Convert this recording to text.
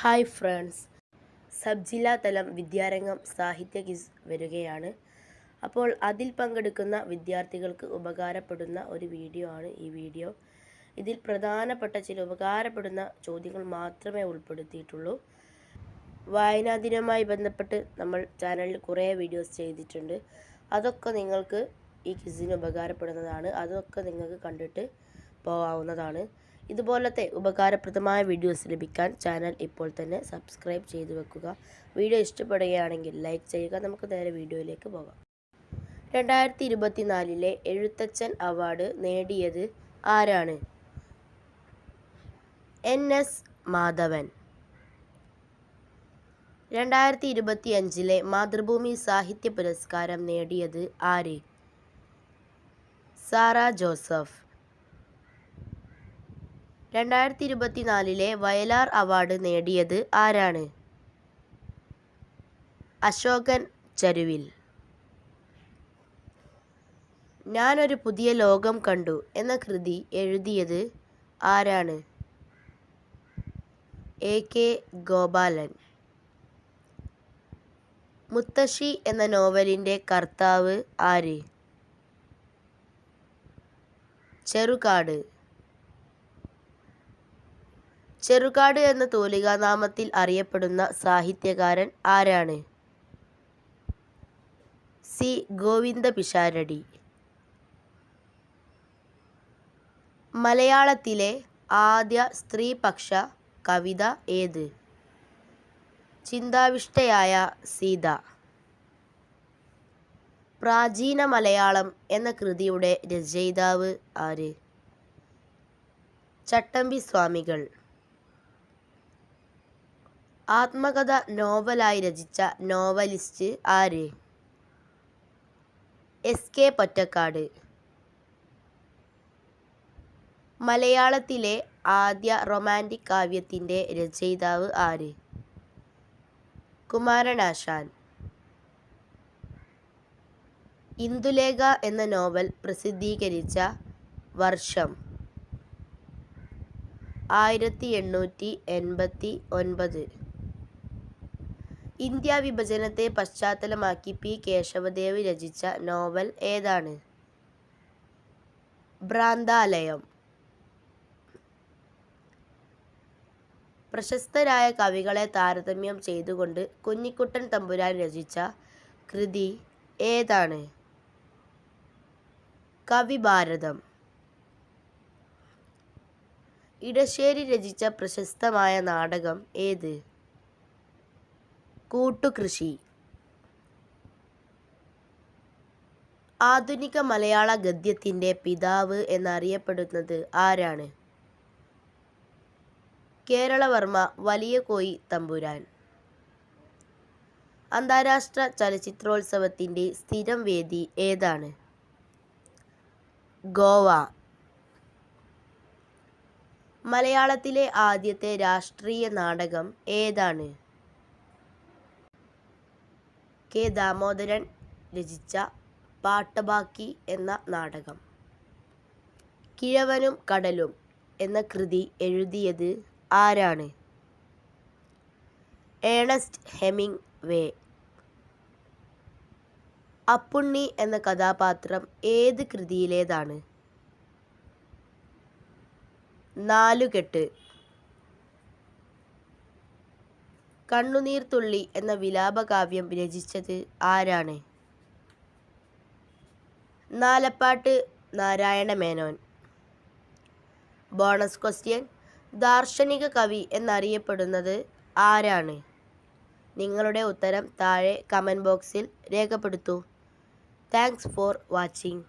Hi friends. Sub ജില്ലാ തലം വിദ്യാരംഗം സാഹിത്യ ക്വിസ് വരികയാണ്. അപ്പോൾ അതിൽ പങ്കെടുക്കുന്ന വിദ്യാർത്ഥികൾക്ക് ഉപകാരപ്പെടുന്ന ഒരു വീഡിയോ ആണ് ഈ വീഡിയോ. ഇതിൽ പ്രധാനപ്പെട്ട ചില ഉപകാരപ്പെടുന്ന ചോദ്യങ്ങൾ മാത്രമേ ഉൾപ്പെടുത്തിയിട്ടുള്ളൂ. വായനാ ദിനവുമായി ബന്ധപ്പെട്ട് നമ്മൾ ചാനലിൽ കുറേ വീഡിയോസ് ചെയ്തിട്ടുണ്ട്. അതൊക്കെ നിങ്ങൾക്ക് ഈ ക്വിസിന് ഉപകാരപ്പെടുന്നതാണ്. അതൊക്കെ നിങ്ങൾക്ക് കണ്ടിട്ട് പോകാവുന്നതാണ് ഇതുപോലത്തെ ഉപകാരപ്രദമായ വീഡിയോസ് ലഭിക്കാൻ ചാനൽ ഇപ്പോൾ തന്നെ സബ്സ്ക്രൈബ് ചെയ്തു വെക്കുക. വീഡിയോ ഇഷ്ടപ്പെടുകയാണെങ്കിൽ ലൈക്ക് ചെയ്യുക. നമുക്ക് നേരെ വീഡിയോയിലേക്ക് പോകാം. രണ്ടായിരത്തി ഇരുപത്തിനാലിലെ എഴുത്തച്ഛൻ അവാർഡ് നേടിയത് ആരാണ്? N S Madhavan. രണ്ടായിരത്തി ഇരുപത്തി അഞ്ചിലെ മാതൃഭൂമി സാഹിത്യ പുരസ്കാരം നേടിയത് ആര്? സാറ ജോസഫ്. രണ്ടായിരത്തി ഇരുപത്തിനാലിലെ വയലാർ അവാർഡ് നേടിയത് ആരാണ്? അശോകൻ ചരുവിൽ. ഞാനൊരു പുതിയ ലോകം കണ്ടു എന്ന കൃതി എഴുതിയത് ആരാണ്? എ. കെ. ഗോപാലൻ. മുത്തശ്ശി എന്ന നോവലിന്റെ കർത്താവ് ആര്? ചെറുകാട്. ചെറുകാട് എന്ന തൂലികാനാമത്തിൽ അറിയപ്പെടുന്ന സാഹിത്യകാരൻ ആരാണ്? സി. ഗോവിന്ദ പിഷാരടി മലയാളത്തിലെ ആദ്യ സ്ത്രീപക്ഷ കവിത ഏത്? ചിന്താവിഷ്ടയായ സീത. പ്രാചീന മലയാളം എന്ന കൃതിയുടെ രചയിതാവ് ആര്? ചട്ടമ്പി സ്വാമികൾ. ആത്മകഥ നോവലായി രചിച്ച നോവലിസ്റ്റ് ആര്? S K Pottekkatt. മലയാളത്തിലെ ആദ്യ റൊമാന്റിക് കാവ്യത്തിന്റെ രചയിതാവ് ആര്? കുമാരനാശാൻ. ഇന്ദുലേഖ എന്ന നോവൽ പ്രസിദ്ധീകരിച്ച വർഷം ആയിരത്തി എണ്ണൂറ്റി എൺപത്തി ഒൻപത്. ഇന്ത്യ വിഭജനത്തെ പശ്ചാത്തലമാക്കി പി. കേശവദേവ് രചിച്ച നോവൽ ഏതാണ്? ഭ്രാന്താലയം. പ്രശസ്തരായ കവികളെ താരതമ്യം ചെയ്തുകൊണ്ട് കുഞ്ഞിക്കുട്ടൻ തമ്പുരാൻ രചിച്ച കൃതി ഏതാണ്? കവിഭാരതം. ഇടശ്ശേരി രചിച്ച പ്രശസ്തമായ നാടകം ഏത്? കൂട്ടുകൃഷി. ആധുനിക മലയാള ഗദ്യത്തിന്റെ പിതാവ് എന്നറിയപ്പെടുന്നത് ആരാണ്? കേരളവർമ്മ വലിയ കോയി തമ്പുരാൻ. അന്താരാഷ്ട്ര ചലച്ചിത്രോത്സവത്തിന്റെ സ്ഥിരം വേദി ഏതാണ്? ഗോവ. മലയാളത്തിലെ ആദ്യത്തെ രാഷ്ട്രീയ നാടകം ഏതാണ്? കെ. ദാമോദരൻ രചിച്ച പാട്ടബാക്കി എന്ന നാടകം. കിഴവനും കടലും എന്ന കൃതി എഴുതിയത് ആരാണ്? ഏണസ്റ്റ് ഹെമിങ് വേ അപ്പുണ്ണി എന്ന കഥാപാത്രം ഏത് കൃതിയിലേതാണ്? നാലുകെട്ട്. കണ്ണുനീർത്തുള്ളി എന്ന വിലാപകാവ്യം രചിച്ചത് ആരാണ്? നാലപ്പാട്ട് നാരായണ മേനോൻ. ബോണസ് ക്വസ്റ്റ്യൻ ദാർശനിക കവി എന്നറിയപ്പെടുന്നത് ആരാണ്? നിങ്ങളുടെ ഉത്തരം താഴെ കമന്റ് ബോക്സിൽ രേഖപ്പെടുത്തൂ. Thanks for watching